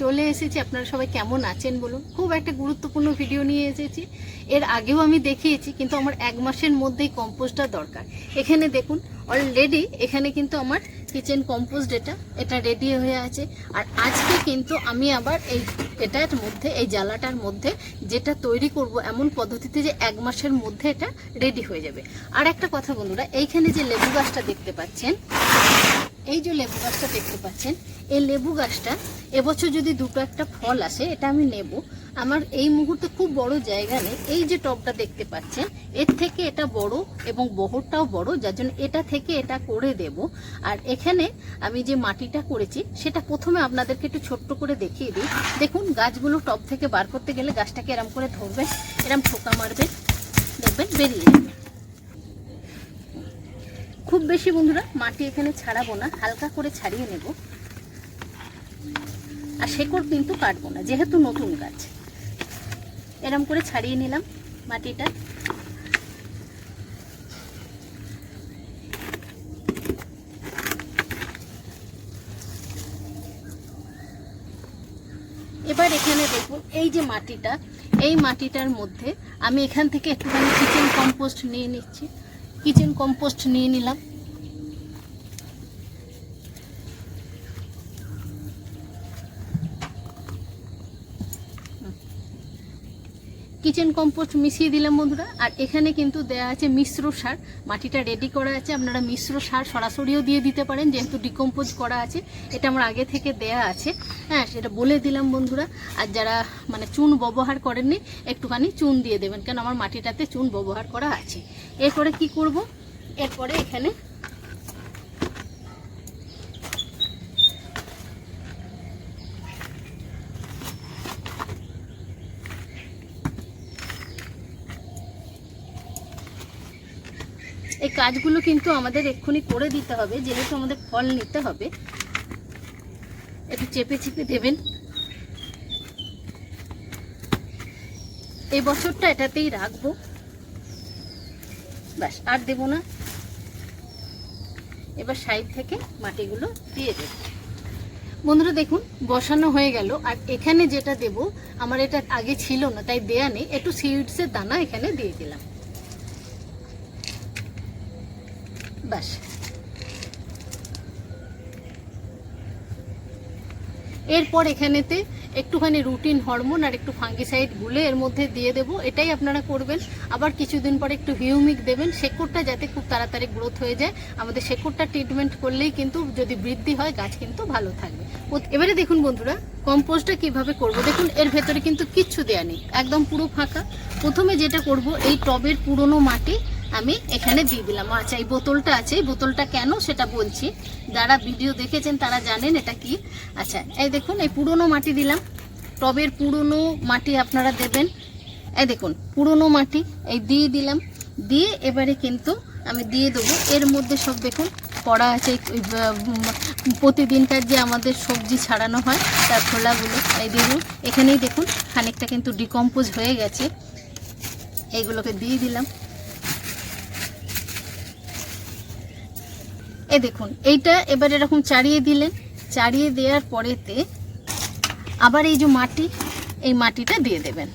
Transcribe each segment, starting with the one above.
চলে এসেছি। আপনারা সবাই কেমন আছেন বলুন? খুব একটা গুরুত্বপূর্ণ ভিডিও নিয়ে এসেছি। এর আগেও আমি দেখিয়েছি, কিন্তু আমার এক মাসের মধ্যেই কম্পোস্টটা দরকার। এখানে দেখুন অলরেডি এখানে কিন্তু আমার কিচেন কম্পোস্ট এটা এটা রেডি হয়ে আছে। আর আজকে কিন্তু আমি আবার এই এটার মধ্যে, এই জ্বালাটার মধ্যে যেটা তৈরি করব এমন পদ্ধতিতে যে এক মাসের মধ্যে এটা রেডি হয়ে যাবে। আর একটা কথা বন্ধুরা, এইখানে যে লেবু গাছটা দেখতে পাচ্ছেন, এই যে লেবু গাছটা দেখতে পাচ্ছেন, এই লেবু গাছটা এবছর যদি দুটো একটা ফল আসে, এটা আমি নেব। আমার এই মুহূর্তে খুব বড় জায়গা নেই। এই যে টবটা দেখতে পাচ্ছেন, এর থেকে এটা বড় এবং বহরটাও বড়, যার জন্য এটা থেকে এটা করে দেব। আর এখানে আমি যে মাটিটা করেছি, সেটা প্রথমে আপনাদেরকে একটু ছোট্ট করে দেখিয়ে দিই। দেখুন, গাছগুলো টব থেকে বার করতে গেলে গাছটাকে এরম করে ধরবেন, এরম ঠোকা মারবেন, দেখবেন, বেরিয়ে যাবে। খুব বেশি বন্ধুরা, মাটি এখানে ছাড়াবো না, হালকা করে ছাড়িয়ে নেব। আর শেকড় কিন্তু কাটবো না, যেহেতু নতুন গাছ। এরম করে ছাড়িয়ে নিলাম মাটিটা। এবার এখানে দেখুন এই যে মাটিটা, এই মাটিটার মধ্যে আমি এখান থেকে একটুখানি কিচেন কম্পোস্ট নিয়ে নিচ্ছি। কিচেন কম্পোস্ট নিয়ে নিলাম। কিচেন কম্পোস্ট মিশিয়ে দিলাম বন্ধুরা। আর এখানে কিন্তু দেয়া আছে মিশ্র সার। মাটিটা রেডি করা আছে। আপনারা মিশ্র সার সরাসরিও দিয়ে দিতে পারেন, যেহেতু ডিকম্পোজ করা আছে। এটা আমার আগে থেকে দেয়া আছে। হ্যাঁ সেটা বলে দিলাম বন্ধুরা। আর যারা মানে চুন ব্যবহার করেননি, একটুখানি চুন দিয়ে দেবেন। কেন? আমার মাটিটাতে চুন ব্যবহার করা আছে। এরপরে কি করব? এরপরে এখানে এই কাজগুলো কিন্তু আমাদের এক্ষুনি করে দিতে হবে, যেহেতু আমাদের ফল নিতে হবে। একটু চেপে চেপে দেবেন। এই বছরটা এটাতেই রাখব। ব্যাস, আর দেব না। এবার সাইড থেকে মাটিগুলো দিয়ে দেব। বন্ধুরা, দেখুন, বসানো হয়ে গেল। আর এখানে যেটা দেব, আমার এটা আগে ছিল না, তাই দেয়া নেই। একটু সিডসের দানা এখানে দিয়ে দিলাম। ব্যাস এরপর এখানেতে একটুখানি রুটিন হরমোন আর একটু ফাঙ্গিসাইড গুলে এর মধ্যে দিয়ে দেব, এটাই আপনারা করবেন। আবার কিছুদিন পরে একটু হিউমিক দেবেন, শেকড়টা যাতে খুব তাড়াতাড়ি গ্রোথ হয়ে যায়। আমাদের শেকড়টা ট্রিটমেন্ট করলেই কিন্তু যদি বৃদ্ধি হয়, গাছ কিন্তু ভালো থাকবে। এবারে দেখুন বন্ধুরা কম্পোস্টটা কীভাবে করব? দেখুন, এর ভেতরে কিন্তু কিচ্ছু দেয়া নেই, একদম পুরো ফাঁকা। প্রথমে যেটা করব, এই টবের পুরনো মাটি আমি এখানে দিয়ে দিলাম। আচ্ছা এই বোতলটা আছে। এই বোতলটা কেন সেটা বলছি। যারা ভিডিও দেখেছেন তারা জানেন এটা কি। আচ্ছা এই দেখুন, এই পুরনো মাটি দিলাম। টবের পুরনো মাটি আপনারা দেবেন। এই দেখুন, পুরনো মাটি, এই দিয়ে দিলাম। দিয়ে এবারে কিন্তু আমি দিয়ে দেবো। এর মধ্যে সব দেখুন করা আছে প্রতিদিনকার যে আমাদের সবজি ছাড়ানো হয়, তার খোলাগুলো, এই দেখুন, এখানেই দেখুন, খানিকটা কিন্তু ডিকম্পোজ হয়ে গেছে। এইগুলোকে দিয়ে দিলাম। এ দেখুন, এইটা এবার এরকম চাড়িয়ে দিলেন। চাড়িয়ে দেওয়ার পরেতে আবার এই যে মাটি, এই মাটিটা দিয়ে দেবেন।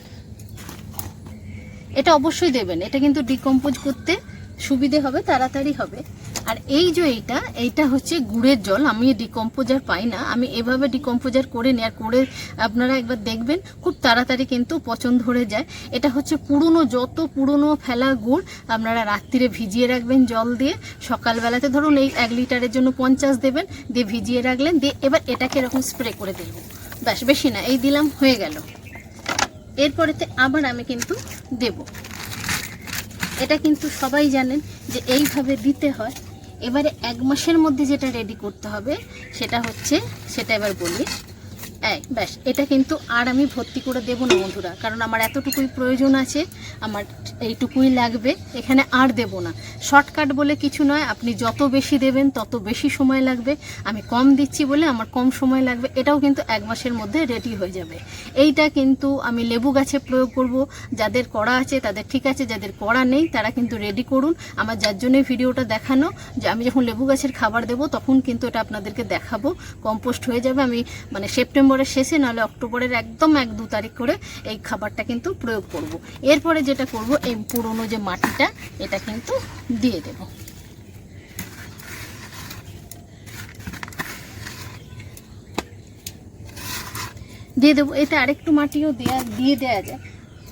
এটা অবশ্যই দেবেন, এটা কিন্তু ডিকম্পোজ করতে সুবিধে হবে, তাড়াতাড়ি হবে। আর এই যে এইটা এইটা হচ্ছে গুড়ের জল, আমি ডিকম্পোজার পাই না, আমি এভাবে ডিকম্পোজার করে নিই আর করে আপনারা একবার দেখবেন, খুব তাড়াতাড়ি কিন্তু পচন ধরে যায়। এটা হচ্ছে পুরনো, যত পুরনো ফেলা গুড়, আপনারা রাত্রিরে ভিজিয়ে রাখবেন জল দিয়ে, সকালবেলাতে ধরুন এই এক লিটারের জন্য পঞ্চাশ দেবেন, দিয়ে ভিজিয়ে রাখলেন, দিয়ে এবার এটাকে এরকম স্প্রে করে দেব। ব্যাস, বেশি না, এই দিলাম, হয়ে গেল। এরপরেতে আবার আমি কিন্তু দেব। এটা কিন্তু সবাই জানেন যে এইভাবে দিতে হয় এবারে এক মাসের মধ্যে যেটা রেডি করতে হবে সেটা হচ্ছে সেটা এবার বলি। এই, ব্যাস, এটা কিন্তু আর আমি ভর্তি করে দেবো না বন্ধুরা, কারণ আমার এতটুকুই প্রয়োজন আছে, আমার এইটুকুই লাগবে, এখানে আর দেব না। শর্টকাট বলে কিছু নয়, আপনি যত বেশি দেবেন তত বেশি সময় লাগবে, আমি কম দিচ্ছি বলে আমার কম সময় লাগবে, এটাও কিন্তু এক মাসের মধ্যে রেডি হয়ে যাবে। এইটা কিন্তু আমি লেবু গাছে প্রয়োগ করব, যাদের করা আছে তাদের ঠিক আছে, যাদের করা নেই তারা কিন্তু রেডি করুন। আমার যার জন্য ভিডিওটা দেখানো, যে আমি যখন লেবু গাছের খাবার দেবো তখন কিন্তু এটা আপনাদেরকে দেখাবো কম্পোস্ট হয়ে যাবে, আমি মানে সেপ্টেম্বর সেপ্টেম্বরের শেষে, নাহলে অক্টোবরের একদম এক দু তারিখ করে এই খাবারটা কিন্তু প্রয়োগ করব। এরপরে যেটা করব, এই পুরনো যে মাটিটা, এটা কিন্তু দিয়ে দেব। দিয়ে দেবো, এতে আরেকটু মাটিও দেয়া, দিয়ে দেওয়া যায়।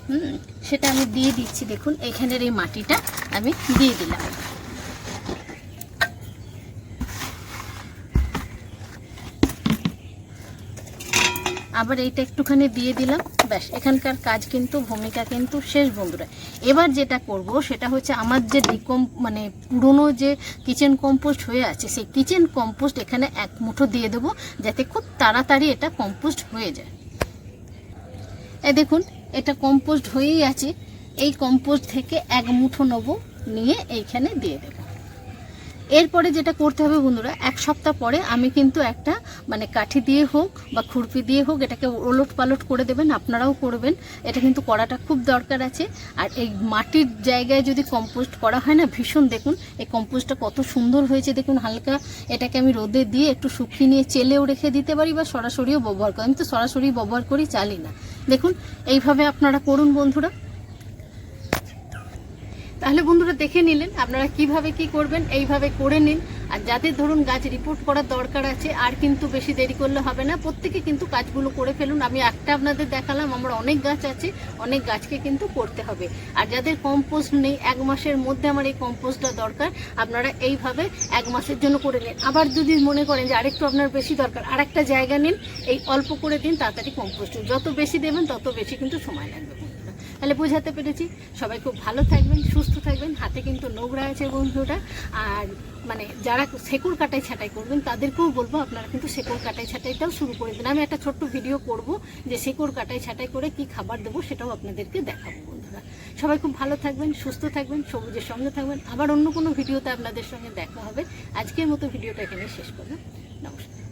হুম, সেটা আমি দিয়ে দিচ্ছি, দেখুন, এখানের এই মাটিটা আমি দিয়ে দিলাম। আবার এইটা একটুখানি দিয়ে দিলাম। ব্যাস, এখানকার কাজ কিন্তু, ভূমিকা কিন্তু শেষ বন্ধুরা। এবার যেটা করব, সেটা হচ্ছে আমার যে ডিকম মানে পুরনো যে কিচেন কম্পোস্ট হয়ে আছে, সেই কিচেন কম্পোস্ট এখানে এক মুঠো দিয়ে দেবো, যাতে খুব তাড়াতাড়ি এটা কম্পোস্ট হয়ে যায়। এ দেখুন, এটা কম্পোস্ট হয়েই আছে। এই কম্পোস্ট থেকে এক মুঠো নেব, নিয়ে এইখানে দিয়ে দেবো। এরপরে যেটা করতে হবে বন্ধুরা, এক সপ্তাহ পরে আমি কিন্তু একটা মানে কাঠি দিয়ে হোক বা খুরপি দিয়ে হোক, এটাকে ওলট পালট করে দেবেন, আপনারাও করবেন। এটা কিন্তু করাটা খুব দরকার আছে। আর এই মাটির জায়গায় যদি কম্পোস্ট করা হয় না, ভীষণ দেখুন, এই কম্পোস্টটা কত সুন্দর হয়েছে। দেখুন, হালকা এটাকে আমি রোদে দিয়ে একটু শুকিয়ে নিয়ে চেলেও রেখে দিতে পারি বা সরাসরিও ব্যবহার করি। আমি তো সরাসরি ব্যবহার করি, চালি না। দেখুন, এইভাবে আপনারা করুন বন্ধুরা। তাহলে বন্ধুরা দেখে নিলেন আপনারা কীভাবে কি করবেন, এইভাবে করে নিন। আর যাদের ধরুন গাছ রিপোর্ট করার দরকার আছে, আর কিন্তু বেশি দেরি করলে হবে না, প্রত্যেকে কিন্তু কাজগুলো করে ফেলুন। আমি একটা আপনাদের দেখালাম, আমার অনেক গাছ আছে, অনেক গাছকে কিন্তু করতে হবে। আর যাদের কম্পোস্ট নেই, এক মাসের মধ্যে আমার এই কম্পোস্টটা দরকার, আপনারা এইভাবে এক মাসের জন্য করে নিন। আবার যদি মনে করেন যে আরেকটু আপনার বেশি দরকার আর একটা জায়গা নিন, এই অল্প করে দিন, তাড়াতাড়ি কম্পোস্ট যত বেশি দেবেন, তত বেশি কিন্তু সময় লাগবে। তাহলে বোঝাতে পেরেছি। সবাই খুব ভালো থাকবেন, সুস্থ থাকবেন। হাতে কিন্তু নোংরা আছে বন্ধুরা। আর মানে যারা শেকড় কাটাই ছাটাই করবেন, তাদেরকেও বলব আপনারা কিন্তু শেকড় কাটাই ছাটাইটাও শুরু করে দিন। আমি একটা ছোট্ট ভিডিও করব যে শেকড় কাটাই ছাটাই করে কি খাবার দেবো সেটাও আপনাদেরকে দেখাবো বন্ধুরা। সবাই খুব ভালো থাকবেন, সুস্থ থাকবেন, সবুজের সঙ্গে থাকবেন। আবার অন্য কোনো ভিডিওতে আপনাদের সঙ্গে দেখা হবে। আজকের মতো ভিডিওটা এখানে শেষ করলাম। নমস্কার।